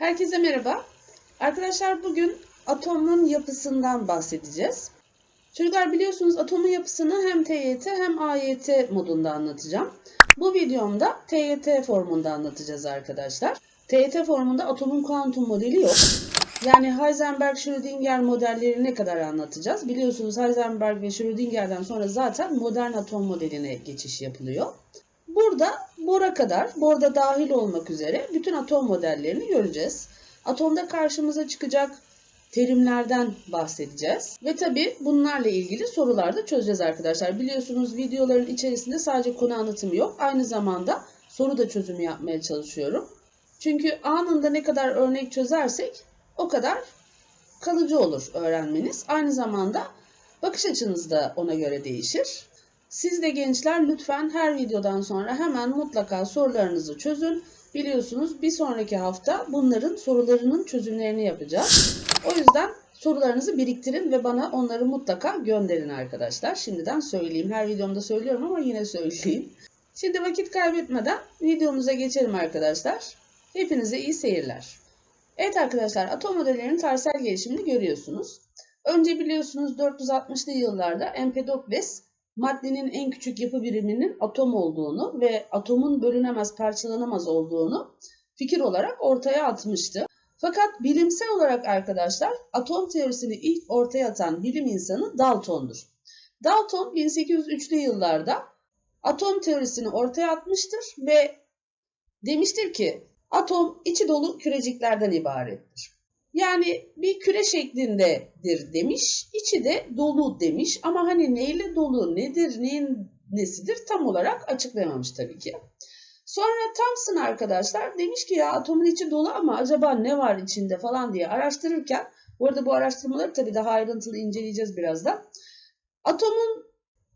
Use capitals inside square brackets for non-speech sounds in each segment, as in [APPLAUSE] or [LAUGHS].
Herkese merhaba. Arkadaşlar bugün atomun yapısından bahsedeceğiz. Çocuklar biliyorsunuz atomun yapısını hem TYT hem AYT modunda anlatacağım. Bu videomda TYT formunda anlatacağız arkadaşlar. TYT formunda atomun kuantum modeli yok. Yani Heisenberg-Schrödinger modelleri ne kadar anlatacağız? Biliyorsunuz Heisenberg ve Schrödinger'den sonra zaten modern atom modeline geçiş yapılıyor. Burada Bohr'a kadar, Bohr'da dahil olmak üzere bütün atom modellerini göreceğiz. Atomda karşımıza çıkacak terimlerden bahsedeceğiz. Ve tabi bunlarla ilgili sorular da çözeceğiz arkadaşlar. Biliyorsunuz videoların içerisinde sadece konu anlatımı yok. Aynı zamanda soru da çözümü yapmaya çalışıyorum. Çünkü anında ne kadar örnek çözersek o kadar kalıcı olur öğrenmeniz. Aynı zamanda bakış açınız da ona göre değişir. Siz de gençler lütfen her videodan sonra hemen mutlaka sorularınızı çözün. Biliyorsunuz bir sonraki hafta bunların sorularının çözümlerini yapacağız. O yüzden sorularınızı biriktirin ve bana onları mutlaka gönderin arkadaşlar. Şimdiden söyleyeyim. Her videomda söylüyorum ama yine söyleyeyim. Şimdi vakit kaybetmeden videomuza geçelim arkadaşlar. Hepinize iyi seyirler. Evet arkadaşlar atom modellerinin tarihsel gelişimini görüyorsunuz. Önce biliyorsunuz 460'lı yıllarda Empedokles maddenin en küçük yapı biriminin atom olduğunu ve atomun bölünemez, parçalanamaz olduğunu fikir olarak ortaya atmıştı. Fakat bilimsel olarak arkadaşlar atom teorisini ilk ortaya atan bilim insanı Dalton'dur. Dalton 1803'lü yıllarda atom teorisini ortaya atmıştır ve demiştir ki atom içi dolu küreciklerden ibarettir. Yani bir küre şeklindedir demiş, içi de dolu demiş ama hani neyle dolu, nedir, neyin nesidir tam olarak açıklayamamış tabii ki. Sonra Thomson arkadaşlar demiş ki ya atomun içi dolu ama acaba ne var içinde falan diye araştırırken, bu arada bu araştırmaları tabii daha ayrıntılı inceleyeceğiz birazdan. Atomun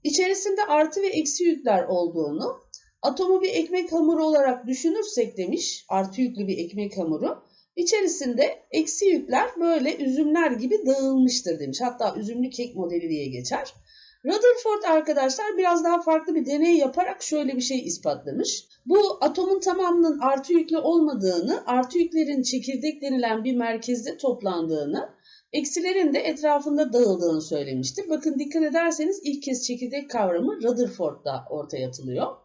içerisinde artı ve eksi yükler olduğunu, atomu bir ekmek hamuru olarak düşünürsek demiş, artı yüklü bir ekmek hamuru, İçerisinde eksi yükler böyle üzümler gibi dağılmıştır demiş. Hatta üzümlü kek modeli diye geçer. Rutherford arkadaşlar biraz daha farklı bir deney yaparak şöyle bir şey ispatlamış. Bu atomun tamamının artı yüklü olmadığını, artı yüklerin çekirdek denilen bir merkezde toplandığını, eksilerin de etrafında dağıldığını söylemiştir. Bakın dikkat ederseniz ilk kez çekirdek kavramı Rutherford'da ortaya atılıyor.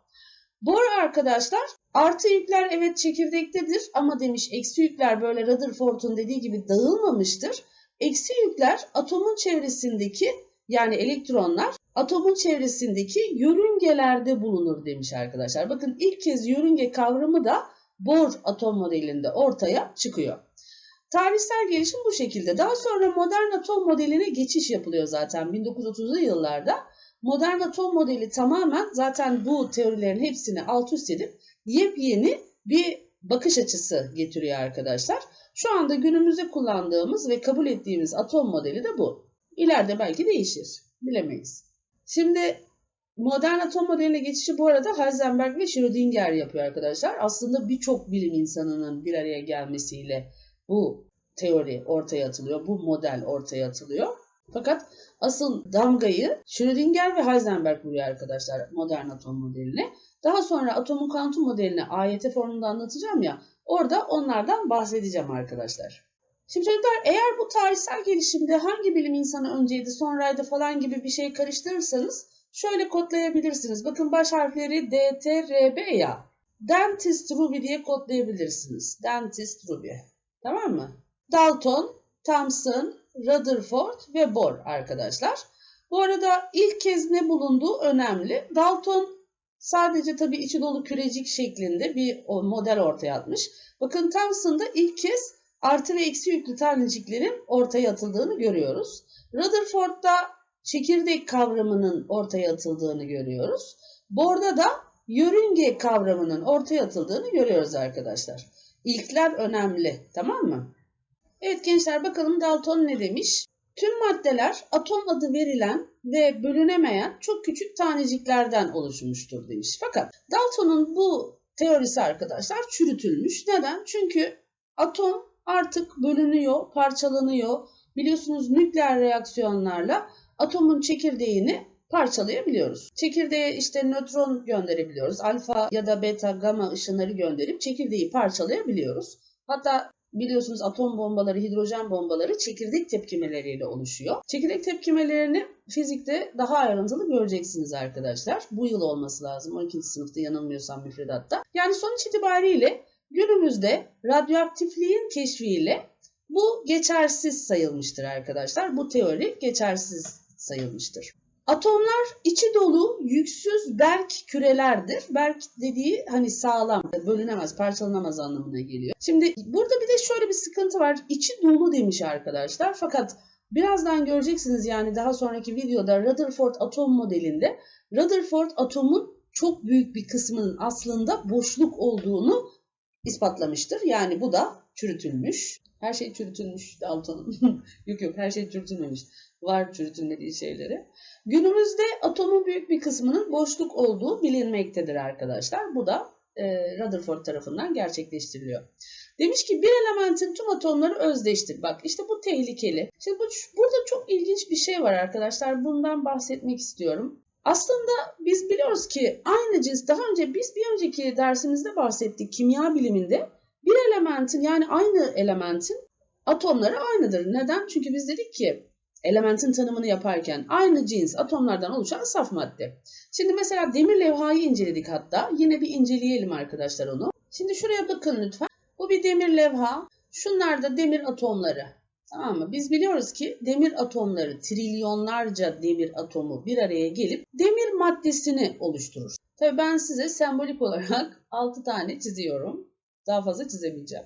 Bohr arkadaşlar artı yükler evet çekirdektedir ama demiş eksi yükler böyle Rutherford'un dediği gibi dağılmamıştır. Eksi yükler atomun çevresindeki yani elektronlar atomun çevresindeki yörüngelerde bulunur demiş arkadaşlar. Bakın ilk kez yörünge kavramı da Bohr atom modelinde ortaya çıkıyor. Tarihsel gelişim bu şekilde. Daha sonra modern atom modeline geçiş yapılıyor zaten 1930'lu yıllarda. Modern atom modeli tamamen zaten bu teorilerin hepsini alt üst edip yepyeni bir bakış açısı getiriyor arkadaşlar. Şu anda günümüzde kullandığımız ve kabul ettiğimiz atom modeli de bu. İleride belki değişir. Bilemeyiz. Şimdi modern atom modeline geçişi bu arada Heisenberg ve Schrödinger yapıyor arkadaşlar. Aslında birçok bilim insanının bir araya gelmesiyle bu teori ortaya atılıyor. Bu model ortaya atılıyor. Fakat asıl damgayı Schrödinger ve Heisenberg vuruyor arkadaşlar modern atom modeline. Daha sonra atomun kuantum modelini AYT formunda anlatacağım ya orada onlardan bahsedeceğim arkadaşlar. Şimdi çocuklar eğer bu tarihsel gelişimde hangi bilim insanı önceydi sonraydı falan gibi bir şey karıştırırsanız şöyle kodlayabilirsiniz. Bakın baş harfleri D, T, R, B ya. Dentist Ruby diye kodlayabilirsiniz. Dentist Ruby. Tamam mı? Dalton, Thomson, Rutherford ve Bohr arkadaşlar. Bu arada ilk kez ne bulunduğu önemli. Dalton sadece tabii içi dolu kürecik şeklinde bir model ortaya atmış. Bakın Thomson'da ilk kez artı ve eksi yüklü taneciklerin ortaya atıldığını görüyoruz. Rutherford'da çekirdek kavramının ortaya atıldığını görüyoruz. Bohr'da da yörünge kavramının ortaya atıldığını görüyoruz arkadaşlar. İlkler önemli tamam mı? Evet gençler bakalım Dalton ne demiş? Tüm maddeler atom adı verilen ve bölünemeyen çok küçük taneciklerden oluşmuştur demiş. Fakat Dalton'un bu teorisi arkadaşlar çürütülmüş. Neden? Çünkü atom artık bölünüyor, parçalanıyor. Biliyorsunuz nükleer reaksiyonlarla atomun çekirdeğini parçalayabiliyoruz. Çekirdeğe işte nötron gönderebiliyoruz. Alfa ya da beta, gamma ışınları gönderip çekirdeği parçalayabiliyoruz. Hatta biliyorsunuz atom bombaları, hidrojen bombaları çekirdek tepkimeleriyle oluşuyor. Çekirdek tepkimelerini fizikte daha ayrıntılı göreceksiniz arkadaşlar. Bu yıl olması lazım. 12. sınıfta yanılmıyorsam müfredatta. Yani sonuç itibariyle günümüzde radyoaktifliğin keşfiyle bu geçersiz sayılmıştır arkadaşlar. Bu teori geçersiz sayılmıştır. Atomlar içi dolu yüksüz berk kürelerdir. Berk dediği hani sağlam, bölünemez, parçalanamaz anlamına geliyor. Şimdi burada bir de şöyle bir sıkıntı var. İçi dolu demiş arkadaşlar. Fakat birazdan göreceksiniz yani daha sonraki videoda Rutherford atom modelinde Rutherford atomun çok büyük bir kısmının aslında boşluk olduğunu ispatlamıştır. Yani bu da çürütülmüş. Her şey çürütülmüş Dalton'un. [LAUGHS] yok yok her şey çürütülmemiş. Var çürütülmediği şeyleri. Günümüzde atomun büyük bir kısmının boşluk olduğu bilinmektedir arkadaşlar. Bu da e, Rutherford tarafından gerçekleştiriliyor. Demiş ki bir elementin tüm atomları özdeştir. Bak işte bu tehlikeli. Şimdi bu, burada çok ilginç bir şey var arkadaşlar. Bundan bahsetmek istiyorum. Aslında biz biliyoruz ki aynı cins daha önce biz bir önceki dersimizde bahsettik kimya biliminde bir elementin yani aynı elementin atomları aynıdır. Neden? Çünkü biz dedik ki elementin tanımını yaparken aynı cins atomlardan oluşan saf madde. Şimdi mesela demir levhayı inceledik hatta. Yine bir inceleyelim arkadaşlar onu. Şimdi şuraya bakın lütfen. Bu bir demir levha. Şunlar da demir atomları. Tamam mı? Biz biliyoruz ki demir atomları trilyonlarca demir atomu bir araya gelip demir maddesini oluşturur. Tabii ben size sembolik olarak [LAUGHS] 6 tane çiziyorum. Daha fazla çizemeyeceğim.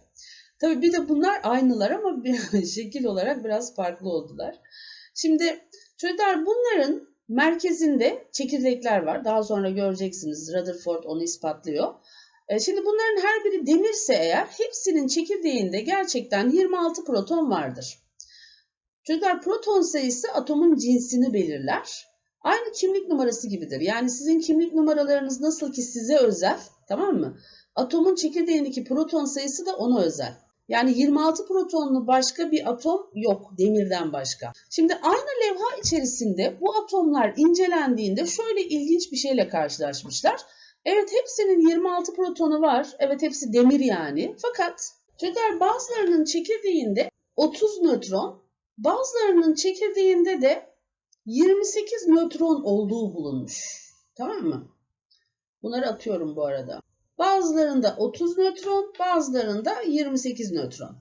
Tabii bir de bunlar aynılar ama [LAUGHS] bir şekil olarak biraz farklı oldular. Şimdi çocuklar bunların merkezinde çekirdekler var. Daha sonra göreceksiniz. Rutherford onu ispatlıyor. E, şimdi bunların her biri demirse eğer hepsinin çekirdeğinde gerçekten 26 proton vardır. Çocuklar proton sayısı atomun cinsini belirler. Aynı kimlik numarası gibidir. Yani sizin kimlik numaralarınız nasıl ki size özel, tamam mı? Atomun çekirdeğindeki proton sayısı da ona özel. Yani 26 protonlu başka bir atom yok demirden başka. Şimdi aynı levha içerisinde bu atomlar incelendiğinde şöyle ilginç bir şeyle karşılaşmışlar. Evet hepsinin 26 protonu var. Evet hepsi demir yani. Fakat çocuklar bazılarının çekirdeğinde 30 nötron, bazılarının çekirdeğinde de 28 nötron olduğu bulunmuş. Tamam mı? Bunları atıyorum bu arada. Bazılarında 30 nötron, bazılarında 28 nötron.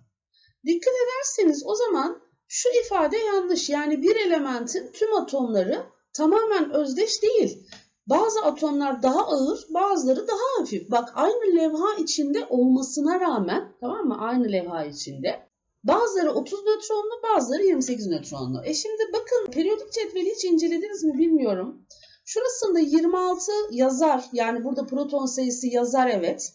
Dikkat ederseniz o zaman şu ifade yanlış. Yani bir elementin tüm atomları tamamen özdeş değil. Bazı atomlar daha ağır, bazıları daha hafif. Bak aynı levha içinde olmasına rağmen, tamam mı? Aynı levha içinde. Bazıları 30 nötronlu, bazıları 28 nötronlu. E şimdi bakın periyodik cetveli hiç incelediniz mi bilmiyorum. Şurasında 26 yazar. Yani burada proton sayısı yazar evet.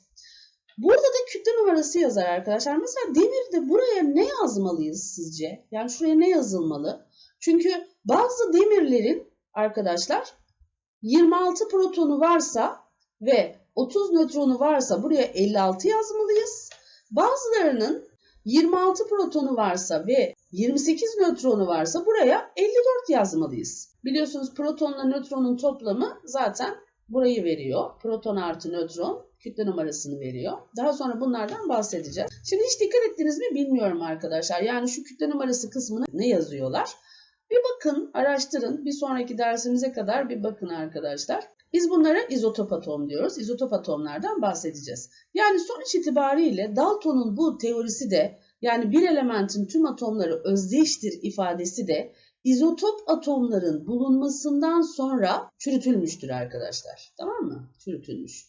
Burada da kütle numarası yazar arkadaşlar. Mesela demirde buraya ne yazmalıyız sizce? Yani şuraya ne yazılmalı? Çünkü bazı demirlerin arkadaşlar 26 protonu varsa ve 30 nötronu varsa buraya 56 yazmalıyız. Bazılarının 26 protonu varsa ve 28 nötronu varsa buraya 54 yazmalıyız. Biliyorsunuz protonla nötronun toplamı zaten burayı veriyor. Proton artı nötron kütle numarasını veriyor. Daha sonra bunlardan bahsedeceğiz. Şimdi hiç dikkat ettiniz mi bilmiyorum arkadaşlar. Yani şu kütle numarası kısmına ne yazıyorlar? Bir bakın, araştırın. Bir sonraki dersimize kadar bir bakın arkadaşlar. Biz bunlara izotop atom diyoruz. İzotop atomlardan bahsedeceğiz. Yani sonuç itibariyle Dalton'un bu teorisi de yani bir elementin tüm atomları özdeştir ifadesi de izotop atomların bulunmasından sonra çürütülmüştür arkadaşlar. Tamam mı? Çürütülmüş.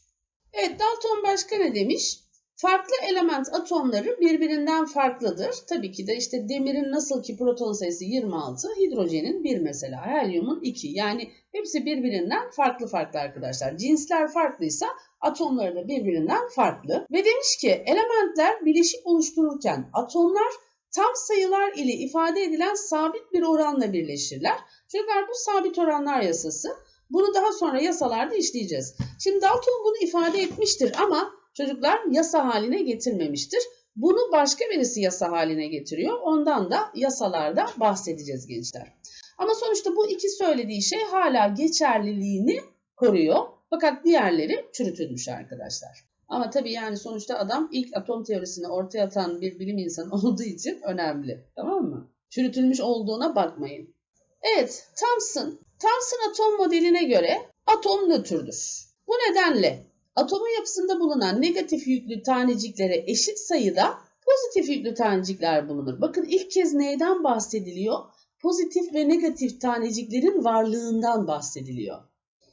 Evet Dalton başka ne demiş? Farklı element atomları birbirinden farklıdır. Tabii ki de işte demirin nasıl ki proton sayısı 26, hidrojenin 1 mesela, helyumun 2. Yani hepsi birbirinden farklı farklı arkadaşlar. Cinsler farklıysa atomları da birbirinden farklı. Ve demiş ki elementler bileşik oluştururken atomlar tam sayılar ile ifade edilen sabit bir oranla birleşirler. Çocuklar bu sabit oranlar yasası. Bunu daha sonra yasalarda işleyeceğiz. Şimdi Dalton bunu ifade etmiştir ama çocuklar yasa haline getirmemiştir. Bunu başka birisi yasa haline getiriyor. Ondan da yasalarda bahsedeceğiz gençler. Ama sonuçta bu iki söylediği şey hala geçerliliğini koruyor. Fakat diğerleri çürütülmüş arkadaşlar. Ama tabii yani sonuçta adam ilk atom teorisini ortaya atan bir bilim insanı [LAUGHS] olduğu için önemli. Tamam mı? Çürütülmüş olduğuna bakmayın. Evet, Thomson, Thomson atom modeline göre atom nötrdür. Bu nedenle atomun yapısında bulunan negatif yüklü taneciklere eşit sayıda pozitif yüklü tanecikler bulunur. Bakın ilk kez neyden bahsediliyor? Pozitif ve negatif taneciklerin varlığından bahsediliyor.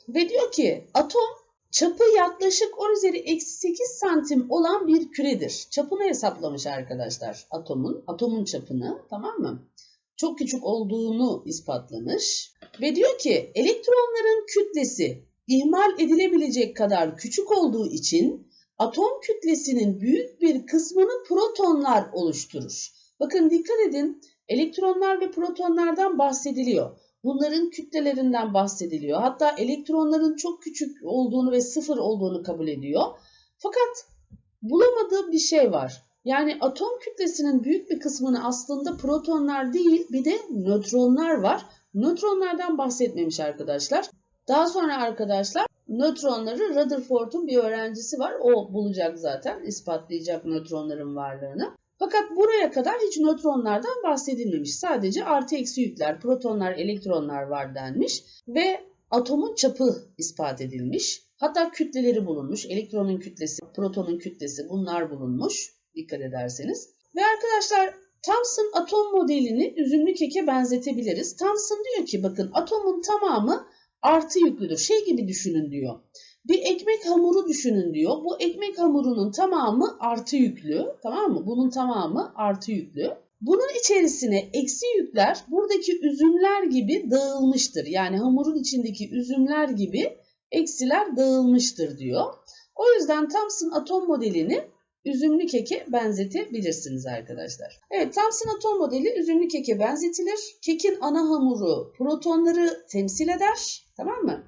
Ve diyor ki atom çapı yaklaşık 10 üzeri eksi 8 santim olan bir küredir. Çapını hesaplamış arkadaşlar atomun. Atomun çapını tamam mı? Çok küçük olduğunu ispatlamış. Ve diyor ki elektronların kütlesi ihmal edilebilecek kadar küçük olduğu için atom kütlesinin büyük bir kısmını protonlar oluşturur. Bakın dikkat edin elektronlar ve protonlardan bahsediliyor. Bunların kütlelerinden bahsediliyor. Hatta elektronların çok küçük olduğunu ve sıfır olduğunu kabul ediyor. Fakat bulamadığı bir şey var. Yani atom kütlesinin büyük bir kısmını aslında protonlar değil bir de nötronlar var. Nötronlardan bahsetmemiş arkadaşlar. Daha sonra arkadaşlar nötronları Rutherford'un bir öğrencisi var. O bulacak zaten, ispatlayacak nötronların varlığını. Fakat buraya kadar hiç nötronlardan bahsedilmemiş. Sadece artı eksi yükler, protonlar, elektronlar var denmiş ve atomun çapı ispat edilmiş. Hatta kütleleri bulunmuş. Elektronun kütlesi, protonun kütlesi bunlar bulunmuş. Dikkat ederseniz. Ve arkadaşlar Thomson atom modelini üzümlü keke benzetebiliriz. Thomson diyor ki bakın atomun tamamı artı yüklüdür. Şey gibi düşünün diyor. Bir ekmek hamuru düşünün diyor. Bu ekmek hamurunun tamamı artı yüklü. Tamam mı? Bunun tamamı artı yüklü. Bunun içerisine eksi yükler buradaki üzümler gibi dağılmıştır. Yani hamurun içindeki üzümler gibi eksiler dağılmıştır diyor. O yüzden Thomson atom modelini üzümlü keke benzetebilirsiniz arkadaşlar. Evet Thomson atom modeli üzümlü keke benzetilir. Kekin ana hamuru protonları temsil eder. Tamam mı?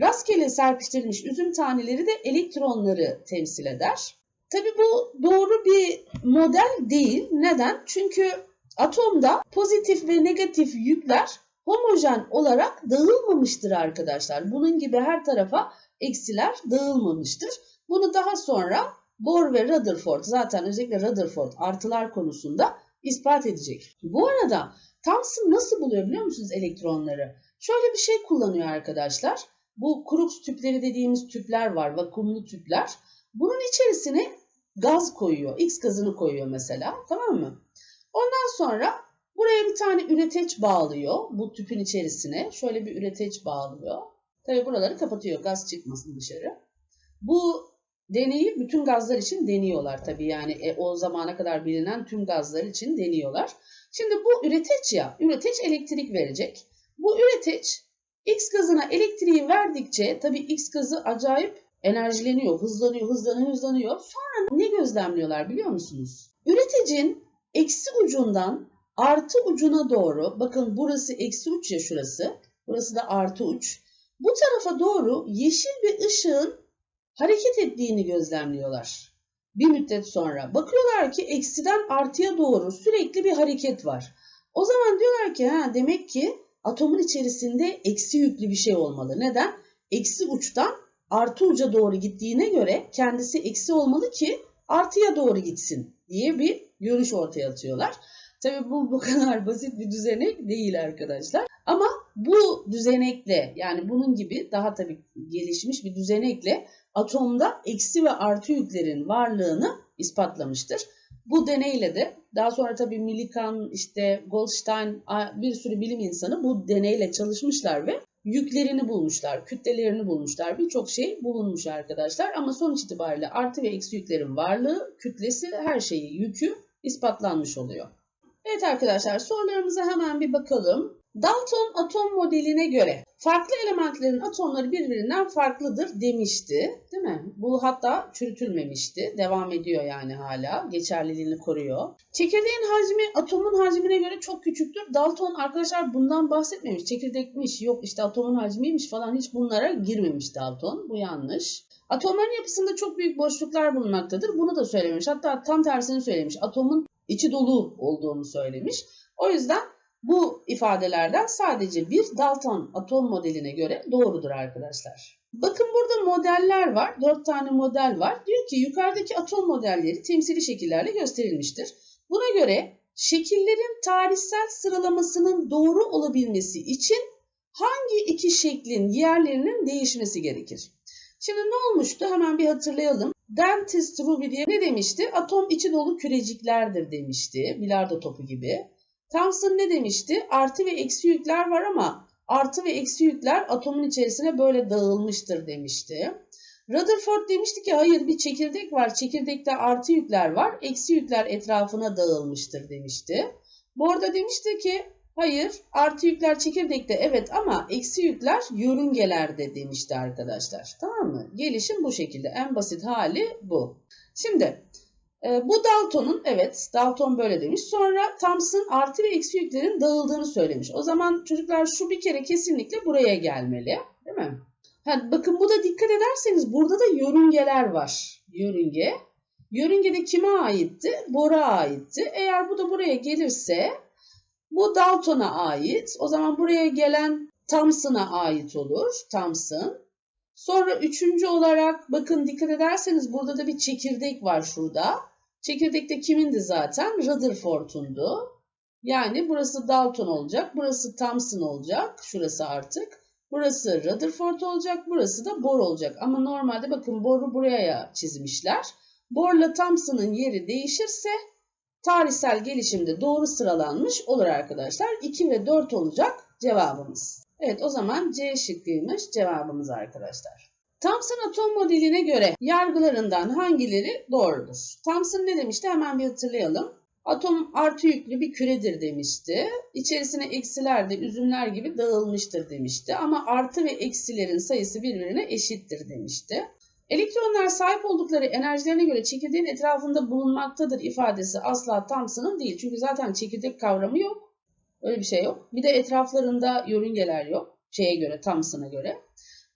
Rastgele serpiştirilmiş üzüm taneleri de elektronları temsil eder. Tabi bu doğru bir model değil. Neden? Çünkü atomda pozitif ve negatif yükler homojen olarak dağılmamıştır arkadaşlar. Bunun gibi her tarafa eksiler dağılmamıştır. Bunu daha sonra Bohr ve Rutherford zaten özellikle Rutherford artılar konusunda ispat edecek. Bu arada Thomson nasıl buluyor biliyor musunuz elektronları? Şöyle bir şey kullanıyor arkadaşlar. Bu Crookes tüpleri dediğimiz tüpler var, vakumlu tüpler. Bunun içerisine gaz koyuyor. X gazını koyuyor mesela. Tamam mı? Ondan sonra buraya bir tane üreteç bağlıyor. Bu tüpün içerisine. Şöyle bir üreteç bağlıyor. Tabii buraları kapatıyor. Gaz çıkmasın dışarı. Bu deneyi bütün gazlar için deniyorlar tabii. Yani e, o zamana kadar bilinen tüm gazlar için deniyorlar. Şimdi bu üreteç ya. Üreteç elektrik verecek. Bu üreteç X gazına elektriği verdikçe tabii X gazı acayip enerjileniyor, hızlanıyor, hızlanıyor, hızlanıyor. Sonra ne gözlemliyorlar biliyor musunuz? Üreticin eksi ucundan artı ucuna doğru, bakın burası eksi uç ya şurası, burası da artı uç. Bu tarafa doğru yeşil bir ışığın hareket ettiğini gözlemliyorlar. Bir müddet sonra bakıyorlar ki eksiden artıya doğru sürekli bir hareket var. O zaman diyorlar ki ha demek ki atomun içerisinde eksi yüklü bir şey olmalı. Neden? Eksi uçtan artı uca doğru gittiğine göre kendisi eksi olmalı ki artıya doğru gitsin diye bir görüş ortaya atıyorlar. Tabii bu bu kadar [LAUGHS] basit bir düzenek değil arkadaşlar. Ama bu düzenekle yani bunun gibi daha tabii gelişmiş bir düzenekle atomda eksi ve artı yüklerin varlığını ispatlamıştır. Bu deneyle de daha sonra tabii Millikan, işte Goldstein bir sürü bilim insanı bu deneyle çalışmışlar ve yüklerini bulmuşlar, kütlelerini bulmuşlar. Birçok şey bulunmuş arkadaşlar ama sonuç itibariyle artı ve eksi yüklerin varlığı, kütlesi, her şeyi, yükü ispatlanmış oluyor. Evet arkadaşlar sorularımıza hemen bir bakalım. Dalton atom modeline göre farklı elementlerin atomları birbirinden farklıdır demişti. Değil mi? Bu hatta çürütülmemişti. Devam ediyor yani hala. Geçerliliğini koruyor. Çekirdeğin hacmi atomun hacmine göre çok küçüktür. Dalton arkadaşlar bundan bahsetmemiş. Çekirdekmiş, yok işte atomun hacmiymiş falan hiç bunlara girmemiş Dalton. Bu yanlış. Atomların yapısında çok büyük boşluklar bulunmaktadır. Bunu da söylemiş. Hatta tam tersini söylemiş. Atomun içi dolu olduğunu söylemiş. O yüzden bu ifadelerden sadece bir Dalton atom modeline göre doğrudur arkadaşlar. Bakın burada modeller var. Dört tane model var. Diyor ki yukarıdaki atom modelleri temsili şekillerle gösterilmiştir. Buna göre şekillerin tarihsel sıralamasının doğru olabilmesi için hangi iki şeklin yerlerinin değişmesi gerekir? Şimdi ne olmuştu? Hemen bir hatırlayalım. Dentist Ruby diye ne demişti? Atom içi dolu küreciklerdir demişti. Bilardo topu gibi. Thomson ne demişti? Artı ve eksi yükler var ama artı ve eksi yükler atomun içerisine böyle dağılmıştır demişti. Rutherford demişti ki hayır bir çekirdek var. Çekirdekte artı yükler var. Eksi yükler etrafına dağılmıştır demişti. Bu arada demişti ki hayır artı yükler çekirdekte evet ama eksi yükler yörüngelerde demişti arkadaşlar. Tamam mı? Gelişim bu şekilde. En basit hali bu. Şimdi e, bu Dalton'un evet Dalton böyle demiş. Sonra Thomson artı ve eksi yüklerin dağıldığını söylemiş. O zaman çocuklar şu bir kere kesinlikle buraya gelmeli. Değil mi? Ha, bakın bu da dikkat ederseniz burada da yörüngeler var. Yörünge. Yörüngede kime aitti? Bor'a aitti. Eğer bu da buraya gelirse bu Dalton'a ait. O zaman buraya gelen Thomson'a ait olur. Thomson. Sonra üçüncü olarak bakın dikkat ederseniz burada da bir çekirdek var şurada. Çekirdekte kimindi zaten? Rutherford'undu. Yani burası Dalton olacak. Burası Thomson olacak. Şurası artık. Burası Rutherford olacak. Burası da Bohr olacak. Ama normalde bakın Bohr'u buraya çizmişler. Bohr'la Thomson'ın yeri değişirse tarihsel gelişimde doğru sıralanmış olur arkadaşlar. 2 ve 4 olacak cevabımız. Evet o zaman C şıkkıymış cevabımız arkadaşlar. Thomson atom modeline göre yargılarından hangileri doğrudur? Thomson ne demişti hemen bir hatırlayalım. Atom artı yüklü bir küredir demişti. İçerisine eksiler de üzümler gibi dağılmıştır demişti. Ama artı ve eksilerin sayısı birbirine eşittir demişti. Elektronlar sahip oldukları enerjilerine göre çekirdeğin etrafında bulunmaktadır ifadesi asla Thomson'ın değil. Çünkü zaten çekirdek kavramı yok. Öyle bir şey yok. Bir de etraflarında yörüngeler yok. Şeye göre, Thomson'a göre.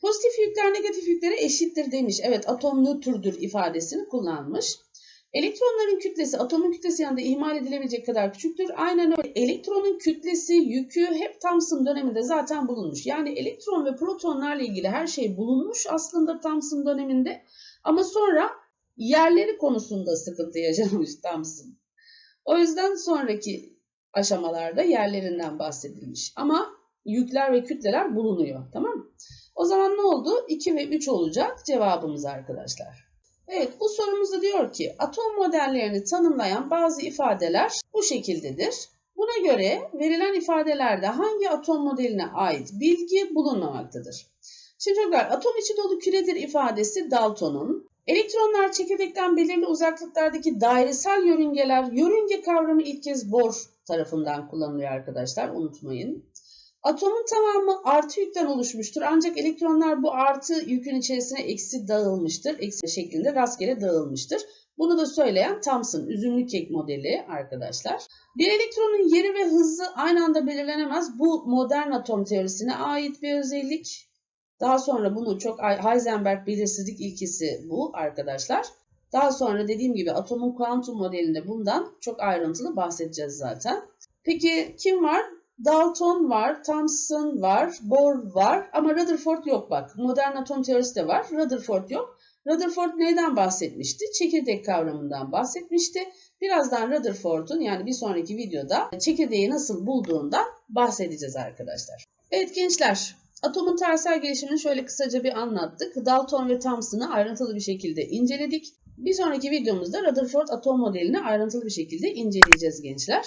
Pozitif yükler negatif yüklere eşittir demiş. Evet atom nötrdür ifadesini kullanmış. Elektronların kütlesi atomun kütlesi yanında ihmal edilebilecek kadar küçüktür. Aynen öyle. Elektronun kütlesi, yükü hep Thomson döneminde zaten bulunmuş. Yani elektron ve protonlarla ilgili her şey bulunmuş aslında Thomson döneminde. Ama sonra yerleri konusunda sıkıntı yaşamış [LAUGHS] Thomson. O yüzden sonraki aşamalarda yerlerinden bahsedilmiş. Ama yükler ve kütleler bulunuyor. Tamam mı? O zaman ne oldu? 2 ve 3 olacak cevabımız arkadaşlar. Evet bu sorumuzda diyor ki atom modellerini tanımlayan bazı ifadeler bu şekildedir. Buna göre verilen ifadelerde hangi atom modeline ait bilgi bulunmamaktadır? Şimdi çocuklar atom içi dolu küredir ifadesi Dalton'un. Elektronlar çekirdekten belirli uzaklıklardaki dairesel yörüngeler, yörünge kavramı ilk kez Bohr tarafından kullanılıyor arkadaşlar unutmayın. Atomun tamamı artı yükten oluşmuştur. Ancak elektronlar bu artı yükün içerisine eksi dağılmıştır. Eksi şeklinde rastgele dağılmıştır. Bunu da söyleyen Thomson üzümlü kek modeli arkadaşlar. Bir elektronun yeri ve hızı aynı anda belirlenemez. Bu modern atom teorisine ait bir özellik. Daha sonra bunu çok Heisenberg belirsizlik ilkesi bu arkadaşlar. Daha sonra dediğim gibi atomun kuantum modelinde bundan çok ayrıntılı bahsedeceğiz zaten. Peki kim var? Dalton var, Thomson var, Bohr var ama Rutherford yok bak. Modern atom teorisi de var. Rutherford yok. Rutherford neyden bahsetmişti? Çekirdek kavramından bahsetmişti. Birazdan Rutherford'un yani bir sonraki videoda çekirdeği nasıl bulduğundan bahsedeceğiz arkadaşlar. Evet gençler, atomun tarihsel gelişimini şöyle kısaca bir anlattık. Dalton ve Thomson'ı ayrıntılı bir şekilde inceledik. Bir sonraki videomuzda Rutherford atom modelini ayrıntılı bir şekilde inceleyeceğiz gençler.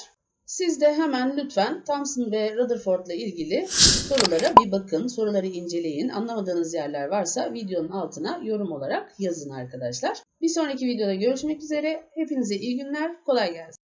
Siz de hemen lütfen Thomson ve Rutherford ile ilgili sorulara bir bakın, soruları inceleyin. Anlamadığınız yerler varsa videonun altına yorum olarak yazın arkadaşlar. Bir sonraki videoda görüşmek üzere. Hepinize iyi günler, kolay gelsin.